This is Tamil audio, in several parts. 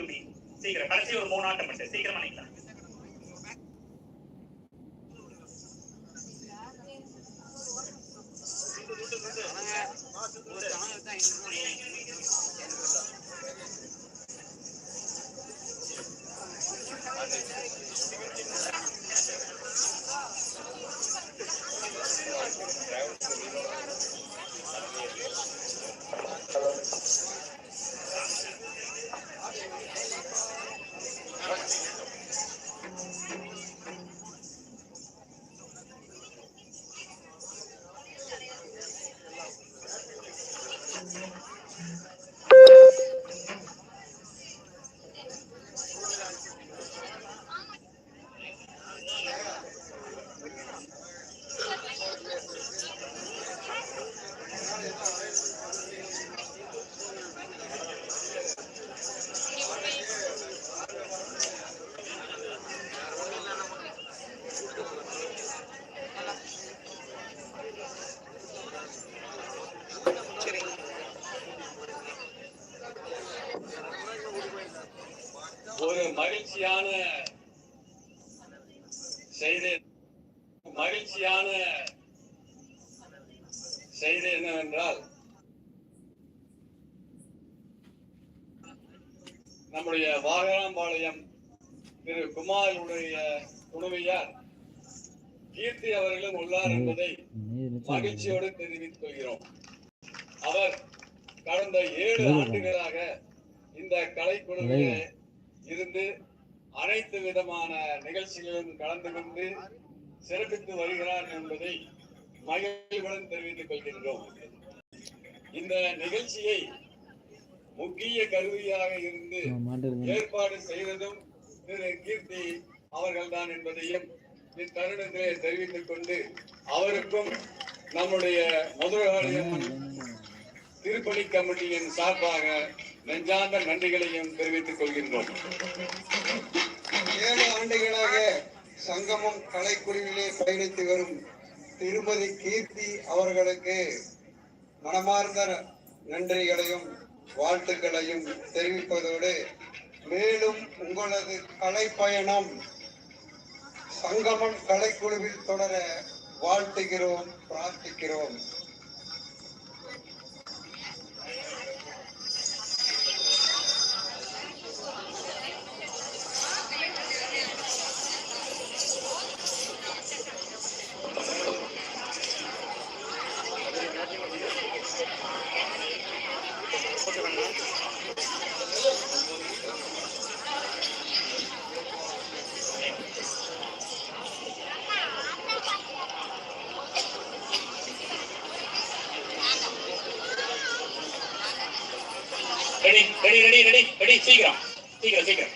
வெரி சீக்கிரம் கடைசி ஒரு மூணு ஆட்டம் மட்டும். சீக்கிரம் பண்ணிக்கலாம் you. வாகனாம்பாளையம் திரு குமாருடைய துணைவியார் கீர்த்தி அவர்களும் உள்ளார் என்பதை மகிழ்ச்சியோடு தெரிவித்துக் கொள்கிறோம். அவர் கடந்த ஏழு ஆண்டுகளாக இந்த கலைக்குழுவிலே இருந்து அனைத்து விதமான நிகழ்ச்சிகளிலும் கலந்து கொண்டு சிறப்பித்து வருகிறார் என்பதை மகிழ்வுடன் தெரிவித்துக் கொள்கின்றோம். இந்த நிகழ்ச்சியை முக்கிய கருவியாக இருந்து ஏற்பாடு செய்ததும் திரு கீர்த்தி அவர்கள்தான் என்பதையும் இத்தருணத்திலே தெரிவித்துக் கொண்டு அவருக்கும் நம்முடைய மதுரகாளியம்மன் திருப்பணி கமிட்டியின் சார்பாக நெஞ்சார்ந்த நன்றிகளையும் தெரிவித்துக் கொள்கின்றோம். ஏழு ஆண்டுகளாக சங்கமம் கலைக்குழுவிலே பயணித்து வரும் திருமதி கீர்த்தி அவர்களுக்கு மனமார்ந்த நன்றிகளையும் வாழ்த்துக்களையும் தெரிவிப்பதோடு மேலும் உங்களது கலை பயணம் கலைக்குழுவில் தொடர வாழ்த்துகிறோம் பிரார்த்திக்கிறோம். சீக்கிரம் சீக்கிரம் சீக்கிரம்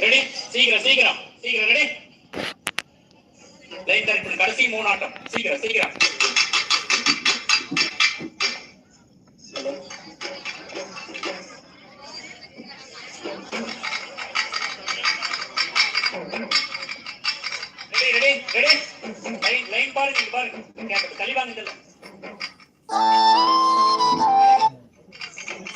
ரெடி சீக்கிரம் சீக்கிரம் சீக்கிரம் ரெடி லைன் தரப்பு கடைசி மூணாட்டம் சீக்கிரம் சீக்கிரம் ready ready ready line line பாருங்க பாருங்க. கேட்க தெளிவாங்க இதெல்லாம்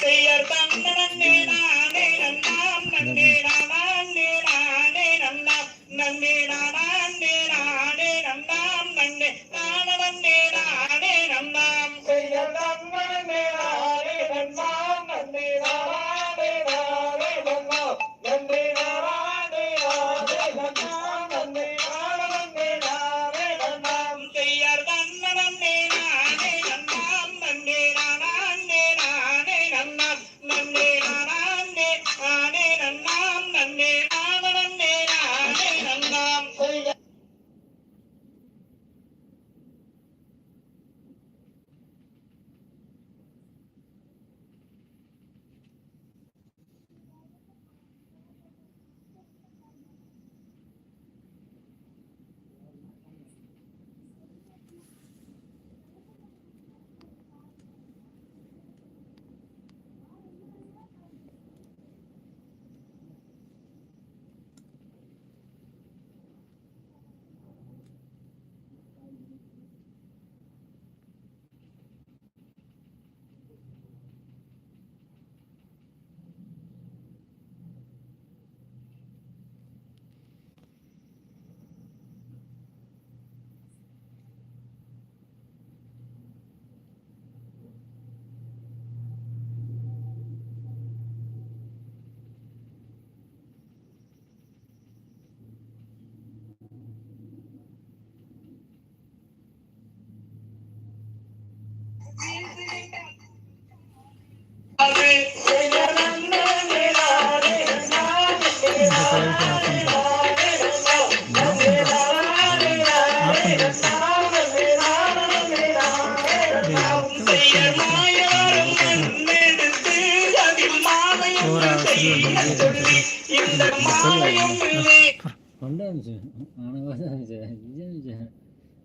செய்யர் தன்ன நன்னே நானே நன்னாம் நன்னே நானே நானே நன்னாம் நன்னே நானே நானே நன்னாம் நன்னே நான நன்னே நானே நன்னாம் செய்யர் தன்ன நன்னே நானே நன்னாம் நன்னே நானே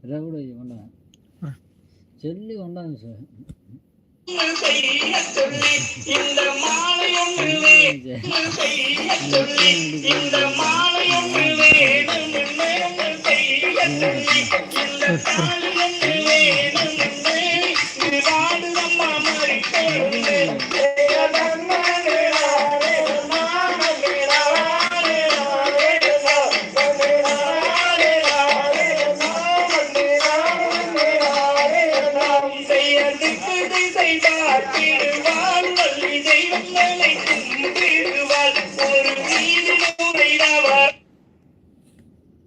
ரவுட கொண்டா சொல்லி கொண்டாங்க சார். இந்த மாலையும் இந்த மாலையும் இந்த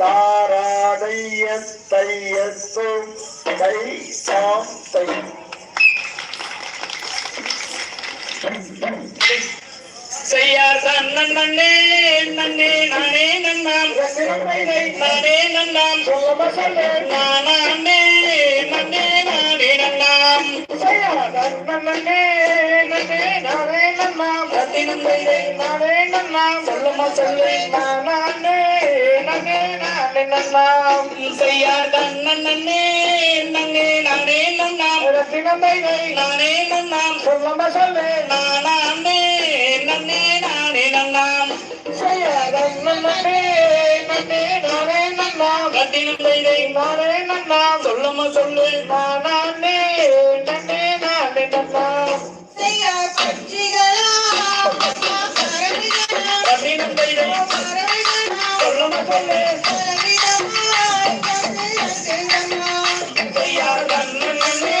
தாராதைய தையத்தும் தை சாம் தை செய்யார் தன்னன் நன்னே நன்னே நானே நன்னாம். நானே நன்னாம். நானே நன்னே நானே நன்னாம். செய்யார் தன்னன் நன்னே நன்னே நானே நன்னாம். நானே நன்னாம் சொல்லுமா. சொல்லு நானே நன்னே நானே நன்னாம் செய்யார் தன்னன் நன்னே நன்னே நானே நன்னாம் ரத்தினம் தைதை நானே நன்னாம் சொல்லுமா சொல்லு நானே நன்னே நானே நன்னாம் செய்யாதன் நன்னே நன்னே நானே நன்னாம் ரத்தினம் தைதை நானே நன்னாம் சொல்லுமா சொல்லு நானே நன்னே நானே நன்னாம் ரத்தினம் தைதை சொல்லுமா சொல்லு செய்யாதன் நன்னே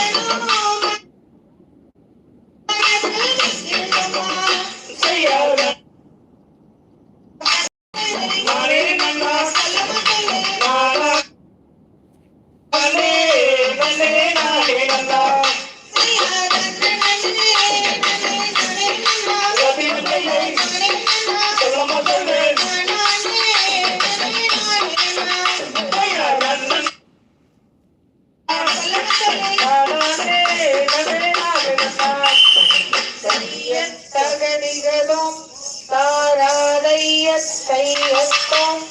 தாராதைய கையத்தம்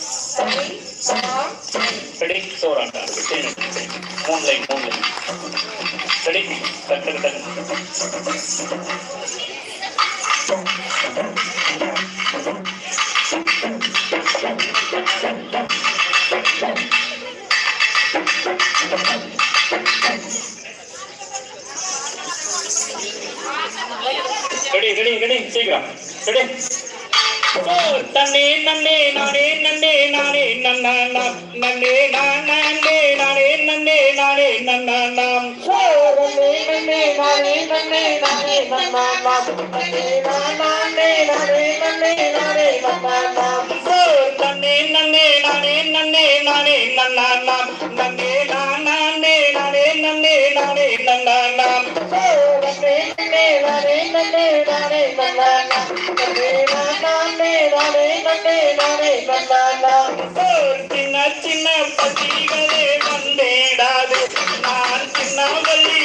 ரெடி சோறாண்டா மூணு லைன் மூணு லைன் ரெடி டக்கு டக்கு ரெடி ரெடி ரெடி சீக்கிரம் ரெடி தன்னே நன்னே நானே நன்னே நானே நன்னா நாம் நன்னே நான் நன்னே நானே நன்னே நானே நன்னா நாம் தன்னே நன்னே நானே நன்னே நானே நன்னா நாம் நன்னே நான் நன்னே நானே நன்னே நானே நன்னா நாம் நானே கண்டே நானே கண்டாண்டா ஒரு சின்ன சின்ன பட்டிகளே வந்தேடாது. நான் சின்ன வள்ளி